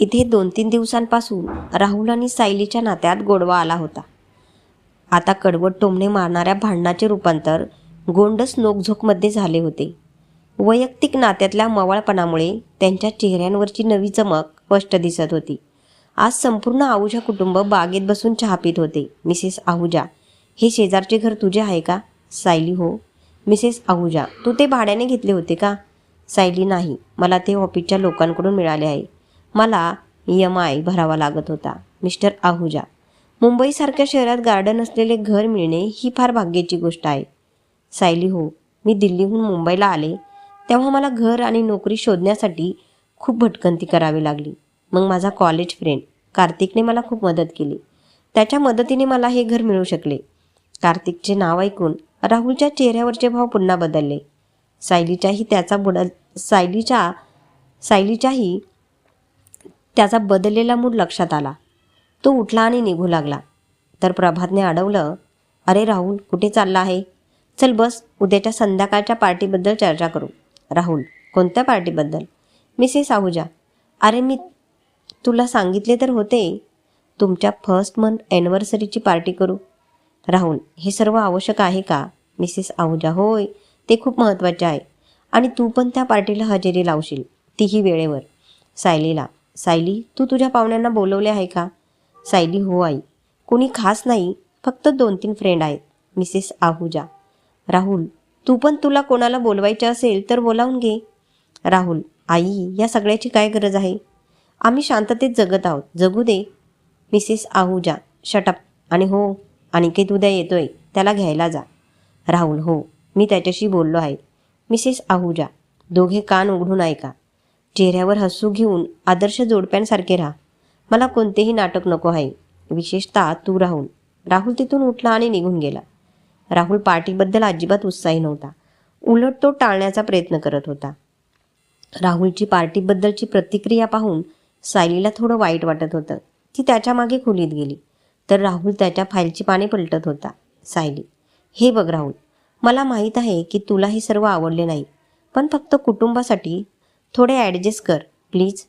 इथे दोन तीन दिवसांपासून राहुल आणि सायलीच्या नात्यात गोडवा आला होता. आता कडवट टोमणे मारणाऱ्या भांडणाचे रूपांतर गोंडस नोकझोकमध्ये झाले होते. वैयक्तिक नात्यातल्या मवाळपणामुळे त्यांच्या चेहऱ्यांवरची नवी चमक स्पष्ट दिसत होती. आज संपूर्ण आहुजा कुटुंब बागेत बसून चहा पित होते. मिसेस आहुजा हे शेजारचे घर तुझे आहे का? सायली हो. मिसेस आहुजा तू ते भाड्याने घेतले होते का? सायली नाही. मला ते ऑफिसच्या लोकांकडून मिळाले आहे. मला एम आय भरावा लागत होता. मिस्टर आहुजा मुंबईसारख्या शहरात गार्डन असलेले घर मिळणे ही फार भाग्याची गोष्ट आहे. सायली हो मी दिल्लीहून मुंबईला आले तेव्हा मला घर आणि नोकरी शोधण्यासाठी खूप भटकंती करावी लागली. मग माझा कॉलेज फ्रेंड कार्तिकने मला खूप मदत केली. त्याच्या मदतीने मला हे घर मिळू शकले. कार्तिकचे नाव ऐकून राहुलच्या चेहऱ्यावरचे भाव पुन्हा बदलले. सायलीच्याही त्याचा बुडल सायलीच्या सायलीच्याही त्याचा बदललेला मूड लक्षात आला. तो उठला आणि निघू लागला. तर प्रभातने अडवलं अरे राहुल कुठे चालला आहे? चल बस उद्याच्या संध्याकाळच्या पार्टीबद्दल चर्चा करू. राहुल कोणत्या पार्टीबद्दल? मिसेस आहुजा. अरे मी तुला सांगितले तर होते. तुमच्या फर्स्ट मंथ ॲनिव्हर्सरीची पार्टी करू. राहुल हे सर्व आवश्यक आहे का? मिसेस आहुजा होय ते खूप महत्त्वाचे आहे. आणि तू पण त्या पार्टीला हजेरी लावशील तीही वेळेवर. सायलीला सायली तू तुझ्या पाहुण्यांना बोलवले आहे का? सायली हो आई. कोणी खास नाही फक्त दोन तीन फ्रेंड आहेत मिसेस आहुजा. राहुल तू पण तुला कोणाला बोलवायचे असेल तर बोलावून घे. राहुल आई या सगळ्याची काय गरज आहे? आम्ही शांततेत जगत आहोत. जगू दे. मिसेस आहुजा शटअप आणि हो अनिकेत उद्या येतोय. त्याला घ्यायला जा. राहुल हो मी त्याच्याशी बोललो आहे. मिसेस आहुजा दोघे कान उघडून ऐका. चेहऱ्यावर हसू घेऊन आदर्श जोडप्यांसारखे राहा. मला कोणतेही नाटक नको आहे. विशेषतः तू राहुल. राहुल तिथून उठला आणि निघून गेला. राहुल पार्टीबद्दल अजिबात उत्साही नव्हता. उलट तो टाळण्याचा प्रयत्न करत होता. राहुलची पार्टीबद्दलची प्रतिक्रिया पाहून सायलीला थोडं वाईट वाटत होतं. ती त्याच्यामागे खोलीत गेली. तर राहुल त्याच्या फाईलची पाने पलटत होता. सायली हे बघ राहुल मला माहीत आहे की तुला हे सर्व आवडले नाही. पण फक्त कुटुंबासाठी थोडे ॲडजस्ट कर प्लीज.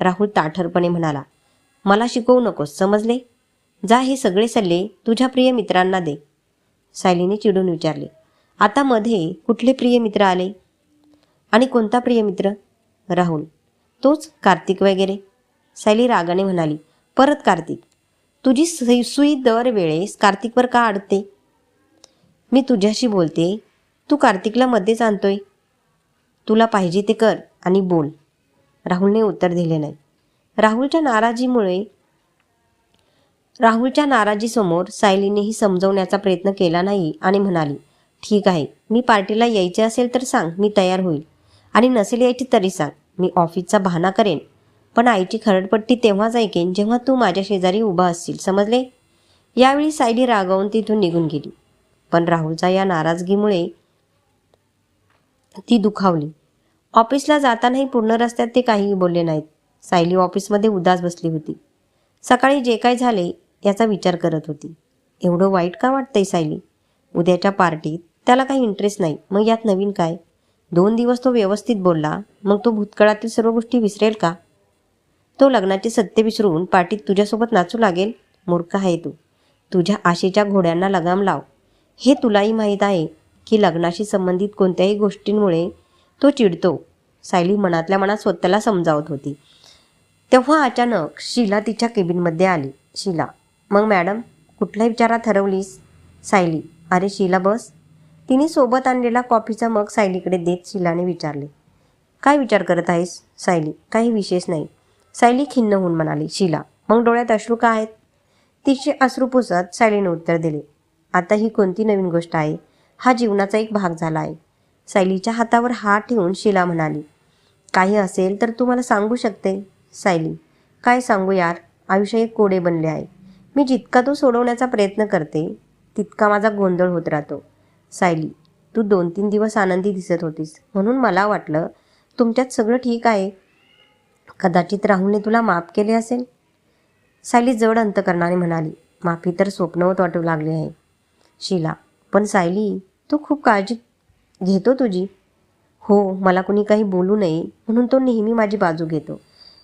राहुल ताठरपणे म्हणाला. मला शिकवू नकोस समजले? जा हे सगळे सल्ले तुझ्या प्रिय मित्रांना दे. सायलीने चिडून विचारले. आता मध्ये कुठले प्रिय मित्र आले? आणि कोणता प्रिय मित्र? राहुल. तोच कार्तिक वगैरे. सायली रागाने म्हणाली. परत कार्तिक. तुझी सुई दर वेळेस कार्तिकवर का अडते मी तुझ्याशी बोलते. तू कार्तिकला मध्येच आणतोय. तुला पाहिजे ते कर. आणि बोल. राहुलने उत्तर दिले नाही. राहुलच्या नाराजीमुळे राहुलच्या नाराजीसमोर सायलीनेही समजवण्याचा प्रयत्न केला नाही आणि म्हणाली ठीक आहे मी पार्टीला यायचे असेल तर सांग मी तयार होईल. आणि नसेल यायची तरी सांग मी ऑफिसचा बहाना करेन. पण आईची खरडपट्टी तेव्हाच ऐकेन जेव्हा तू माझ्या शेजारी उभा असशील समजले? यावेळी सायली रागावून तिथून निघून गेली. पण राहुलचा या नाराजगीमुळे ती दुखावली. ऑफिसला जातानाही पूर्ण रस्त्यात ते काहीही बोलले नाहीत. सायली ऑफिसमध्ये उदास बसली होती. सकाळी जे काय झाले याचा विचार करत होती. एवढं वाईट का वाटतंय सायली? उद्याच्या पार्टीत त्याला काही इंटरेस्ट नाही. मग यात नवीन काय? दोन दिवस तो व्यवस्थित बोलला मग तो भूतकाळातील सर्व गोष्टी विसरेल का? तो लग्नाचे सत्य विसरून पार्टीत तुझ्यासोबत नाचू लागेल? मूर्ख आहे तू. तुझ्या आशेच्या घोड्यांना लगाम लाव. हे तुलाही माहीत आहे की लग्नाशी संबंधित कोणत्याही गोष्टींमुळे तो चिडतो. सायली मनातल्या मनात स्वतःला समजावत होती. तेव्हा अचानक शीला तिच्या केबिनमध्ये आली. शीला मग मॅडम कुठल्या विचारात ठरवलीस सायली अरे शीला बस. तिने सोबत आणलेला कॉफीचा मग सायलीकडे देत शीलाने विचारले. काय विचार करत आहेस? सायली काही विशेष नाही. सायली खिन्न होऊन म्हणाली शीला मग डोळ्यात अश्रू का आहेत? तिचे अश्रू पुसत सायलीने उत्तर दिले आता ही कोणती नवीन गोष्ट आहे? हा जीवनाचा एक भाग झाला आहे. सायलीच्या हातावर हात ठेवून शीला म्हणाली काही असेल तर तू मला सांगू शकते. सायली काय सांगू यार? आयुष्य एक कोडे बनले आहे. मी जितका तो सोडवण्याचा प्रयत्न करते तितका माझा गोंधळ होत राहतो. सायली तू दोन तीन दिवस आनंदी दिसत होतीस. म्हणून मला वाटलं तुमच्यात सगळं ठीक आहे. कदाचित राहुलने तुला माफ केले असेल? सायली जड अंतकरणाने म्हणाली माफी तर स्वप्नवत वाटू लागली आहे. शीला पण सायली तू खूप काळजी घेतो तुझी. हो मला कुणी काही बोलू नये म्हणून तो नेहमी माझी बाजू घेतो.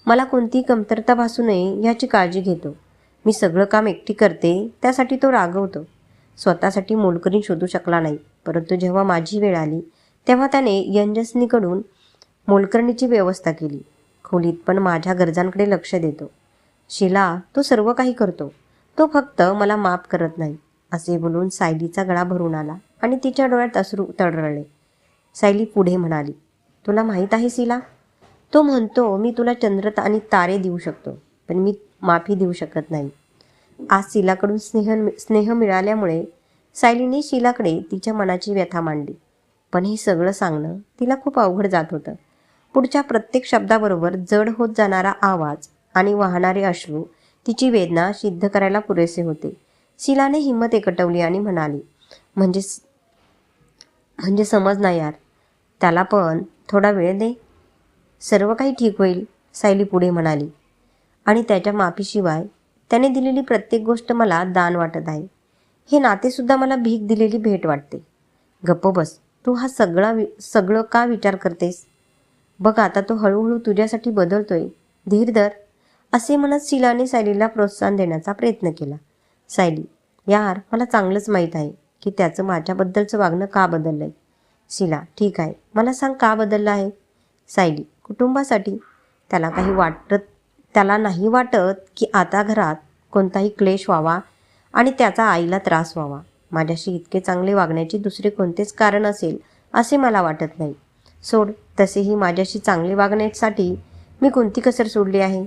मला कोणतीही कमतरता भासू नये याची काळजी घेतो. मी सगळं काम एकटी करते त्यासाठी तो रागवतो. स्वतःसाठी मोलकरीण शोधू शकला नाही परंतु जेव्हा माझी वेळ आली तेव्हा त्याने यंजसनीकडून मोलकरणीची व्यवस्था केली. खोलीत पण माझ्या गरजांकडे लक्ष देतो. शिला तो सर्व काही करतो. तो फक्त मला माफ करत नाही असे बोलून सायलीचा गळा भरून आला. आणि तिच्या डोळ्यात अश्रू तडरळले सायली पुढे म्हणाली तुला माहीत आहे शिला तो म्हणतो मी तुला चंद्र आणि तारे देऊ शकतो पण मी माफी देऊ शकत नाही. आज सिलाकडून स्नेह स्नेह मिळाल्यामुळे सायलीने शिलाकडे तिच्या मनाची व्यथा मांडली. पण हे सगळं सांगणं तिला खूप अवघड जात होतं. पुढच्या प्रत्येक शब्दाबरोबर जड होत जाणारा आवाज आणि वाहणारे अश्रू तिची वेदना सिद्ध करायला पुरेसे होते. शिलाने हिंमत एकटवली आणि म्हणाली म्हणजे म्हणजे समज ना यार त्याला पण थोडा वेळ दे. सर्व काही ठीक होईल सायली पुढे म्हणाली. आणि त्याच्या माफीशिवाय त्याने दिलेली प्रत्येक गोष्ट मला दान वाटत आहे. हे नातेसुद्धा मला भीक दिलेली भेट वाटते. गप्प बस तू हा सगळा वि सगळं का विचार करतेस? बघ आता तो हळूहळू तुझ्यासाठी बदलतोय. धीर धर. असे म्हणत शिलाने सायलीला प्रोत्साहन देण्याचा प्रयत्न केला. सायली यार मला चांगलंच माहीत आहे. की त्याचं माझ्याबद्दलचं वागणं का बदललं आहे शिला ठीक आहे. मला सांग का बदललं आहे? सायली कुटुंबासाठी त्याला काही वाटत त्याला नाही वाटत की आता घरात कोणताही क्लेश व्हावा आणि त्याचा आईला त्रास व्हावा. माझ्याशी इतके चांगले वागण्याचे दुसरे कोणतेच कारण असेल असे मला वाटत नाही. सोड तसेही माझ्याशी चांगले वागण्यासाठी मी कोणती कसर सोडली आहे?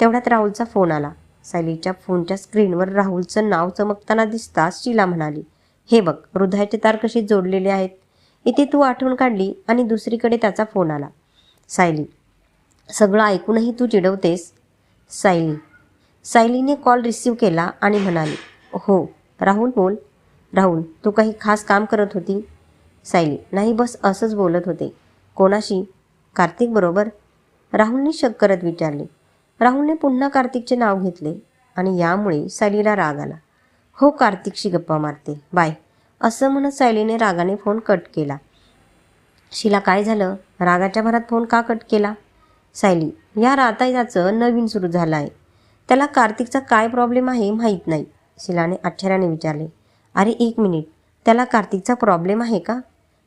तेवढ्यात राहुलचा फोन आला. सायलीच्या फोनच्या स्क्रीनवर राहुलचं नाव चमकताना दिसताच शिला म्हणाली हे बघ हृदयाचे तार कसे जोडलेले आहेत? इथे तू आठवण काढली आणि दुसरीकडे त्याचा फोन आला. सायली सगळं ऐकूनही तू चिडवतेस? सायली सायलीने कॉल रिसीव केला आणि म्हणाली हो राहुल बोल. राहुल तू काही खास काम करत होती? सायली नाही बस असंच बोलत होते. कोणाशी? कार्तिक बरोबर. राहुलने शक करत विचारले. राहुलने पुन्हा कार्तिकचे नाव घेतले आणि यामुळे सायलीला राग आला. हो कार्तिकशी गप्पा मारते. बाय. असं म्हणत सायलीने रागाने फोन कट केला. शिला काय झालं? रागाच्या भरात फोन का कट केला? सायली या आता नवीन सुरू झालं आहे त्याला कार्तिकचा काय प्रॉब्लेम आहे माहीत नाही. शिलाने आश्चर्याने विचारले. अरे एक मिनिट त्याला कार्तिकचा प्रॉब्लेम आहे का?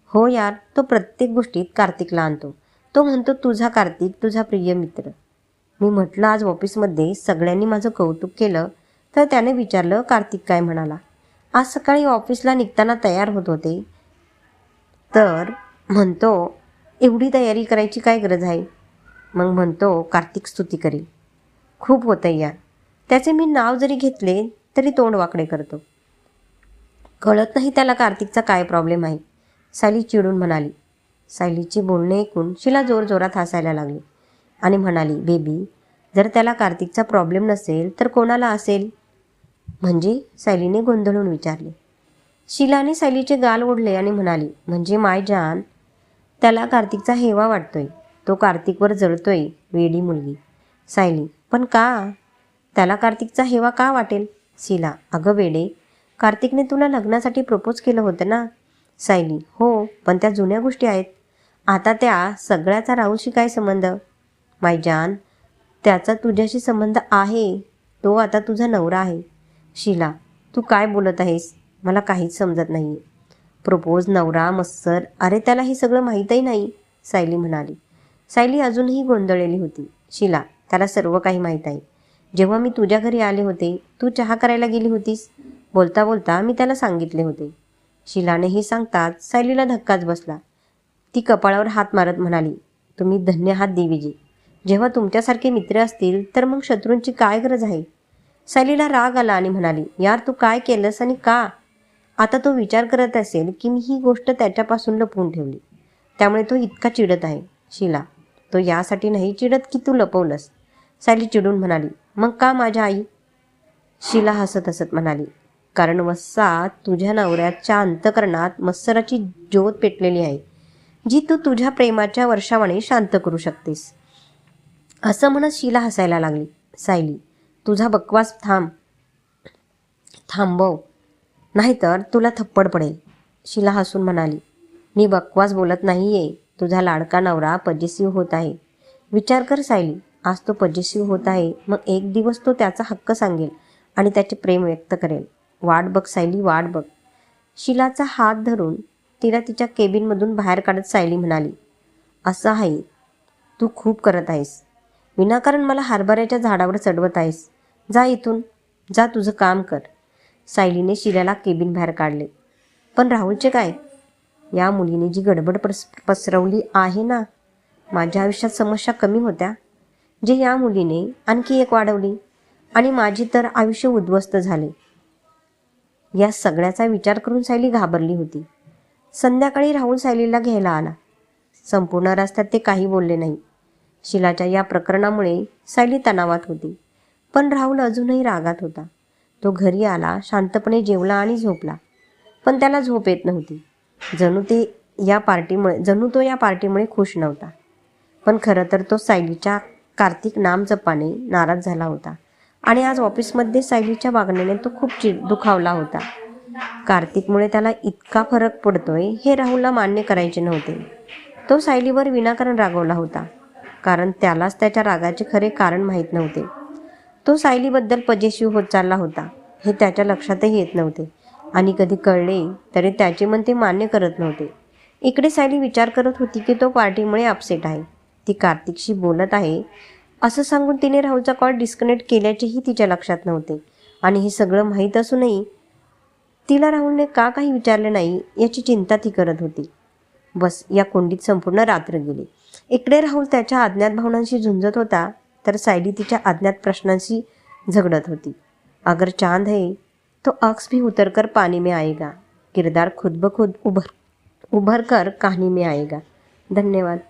हो यार तो प्रत्येक गोष्टीत कार्तिकला आणतो. तो म्हणतो तुझा कार्तिक तुझा प्रिय मित्र. मी म्हटलं आज ऑफिसमध्ये सगळ्यांनी माझं कौतुक केलं तर त्याने विचारलं कार्तिक काय म्हणाला? आज सकाळी ऑफिसला निघताना तयार होत होते. तर म्हणतो एवढी तयारी करायची काय गरज आहे? मग म्हणतो कार्तिक स्तुती करी खूप होतं यार. त्याचे मी नाव जरी घेतले तरी तोंड वाकडे करतो. कळत नाही त्याला कार्तिकचा काय प्रॉब्लेम आहे. सायली चिडून म्हणाली. सायलीचे बोलणे ऐकून शिला जोरजोरात हसायला लागली आणि म्हणाली बेबी जर त्याला कार्तिकचा प्रॉब्लेम नसेल तर कोणाला असेल? म्हणजे सायलीने गोंधळून विचारले. शिलाने सायलीचे गाल ओढले आणि म्हणाली म्हणजे माय जान त्याला कार्तिकचा हेवा वाटतोय. तो कार्तिकवर जळतोय वेडी मुलगी. सायली पण का? त्याला कार्तिकचा हेवा का वाटेल? शिला अगं वेडे कार्तिकने तुला लग्नासाठी प्रपोज केलं होतं ना? सायली हो पण त्या जुन्या गोष्टी आहेत. आता त्या सगळ्याचा राहूशी काय संबंध? मायजान त्याचा तुझ्याशी संबंध आहे. तो आता तुझा नवरा आहे. शिला तू काय बोलत आहेस? मला काहीच समजत नाही प्रपोज नवरा मत्सर अरे त्याला हे सगळं माहीतही नाही सायली म्हणाली. सायली अजूनही गोंधळलेली होती. शिला त्याला सर्व काही माहीत आहे. जेव्हा मी तुझ्या घरी आले होते तू चहा करायला गेली होतीस? बोलता बोलता मी त्याला सांगितले होते. शिलाने हे सांगताच सायलीला धक्काच बसला. ती कपाळावर हात मारत म्हणाली तुम्ही धन्य हात देवीजी. जेव्हा तुमच्यासारखे मित्र असतील तर मग शत्रूंची काय गरज आहे? सायलीला राग आला आणि म्हणाली यार तू काय केलंस आणि का? आता तो विचार करत असेल की मी ही गोष्ट त्याच्यापासून लपवून ठेवली. त्यामुळे तो इतका चिडत आहे. शिला तो यासाठी नाही चिडत की तू लपवलंस? सायली चिडून म्हणाली मग का माझ्या आई? शिला हसत हसत म्हणाली कारण वस्सा तुझ्या नवऱ्याच्या अंतकरणात मत्सराची ज्योत पेटलेली आहे जी तू तुझ्या प्रेमाच्या वर्षावाने शांत करू शकतेस. असं म्हणत शिला हसायला लागली. सायली तुझा बकवास थांब. थांबव. नाहीतर तुला थप्पड पडेल शिला हसून म्हणाली. मी बकवास बोलत नाही आहे तुझा लाडका नवरा पजेसिव होत आहे. विचार कर सायली. आज तो पजेसिव होत आहे. मग एक दिवस तो त्याचा हक्क सांगेल आणि त्याचे प्रेम व्यक्त करेल. वाट बघ सायली वाट बघ. शिलाचा हात धरून तिला तिच्या केबिनमधून बाहेर काढत सायली म्हणाली असं आहे. तू खूप करत आहेस. विनाकारण मला हरभऱ्याच्या झाडावर चढवत आहेस. जा इथून. जा तुझं काम कर. सायलीने शिलाला केबिन बाहेर काढले. पण राहुलचे काय? या मुलीने जी गडबड पस पसरवली आहे ना माझ्या आयुष्यात समस्या कमी होत्या. जे या मुलीने आणखी एक वाढवली आणि माझी तर आयुष्य उद्ध्वस्त झाले. या सगळ्याचा विचार करून सायली घाबरली होती. संध्याकाळी राहुल सायलीला घ्यायला आला. संपूर्ण रस्त्यात ते काही बोलले नाही. शिलाच्या या प्रकरणामुळे सायली तणावात होती. पण राहुल अजूनही रागात होता. तो घरी आला शांतपणे जेवला आणि झोपला. पण त्याला झोप येत नव्हती. जणू ते या पार्टीमुळे जणू तो या पार्टीमुळे खुश नव्हता. पण खरं तर तो सायलीच्या कार्तिक नाम जपाने नाराज झाला होता. आणि आज ऑफिसमध्ये सायलीच्या वागण्याने तो खूप चिड दुखावला होता. कार्तिकमुळे त्याला इतका फरक पडतोय हे राहुलला मान्य करायचे नव्हते. तो सायलीवर विनाकारण रागवला होता. कारण त्यालाच त्याच्या रागाचे खरे कारण माहीत नव्हते. तो सायलीबद्दल पजेशिव होत चालला होता. हे त्याच्या लक्षातही येत नव्हते. आणि कधी कळले तरी त्याचे मन ते मान्य करत नव्हते. इकडे सायली विचार करत होती की तो पार्टीमुळे अपसेट आहे. ती कार्तिकशी बोलत आहे. असं सांगून तिने राहुलचा कॉल डिस्कनेक्ट केल्याचेही तिच्या लक्षात नव्हते. आणि हे सगळं माहीत असूनही तिला राहुलने का काही विचारले नाही याची चिंता ती करत होती. बस या कोंडीत संपूर्ण रात्र गेली. इकडे राहुल त्याच्या अज्ञात भावनांशी झुंजत होता. तर सायली तिच्या अज्ञात प्रश्नांशी झगडत होती. अगर चांद है तो अक्स भी उतर कर पानी में आएगा. किरदार खुद ब खुद उभर उभर कर कहानी में आएगा. धन्यवाद.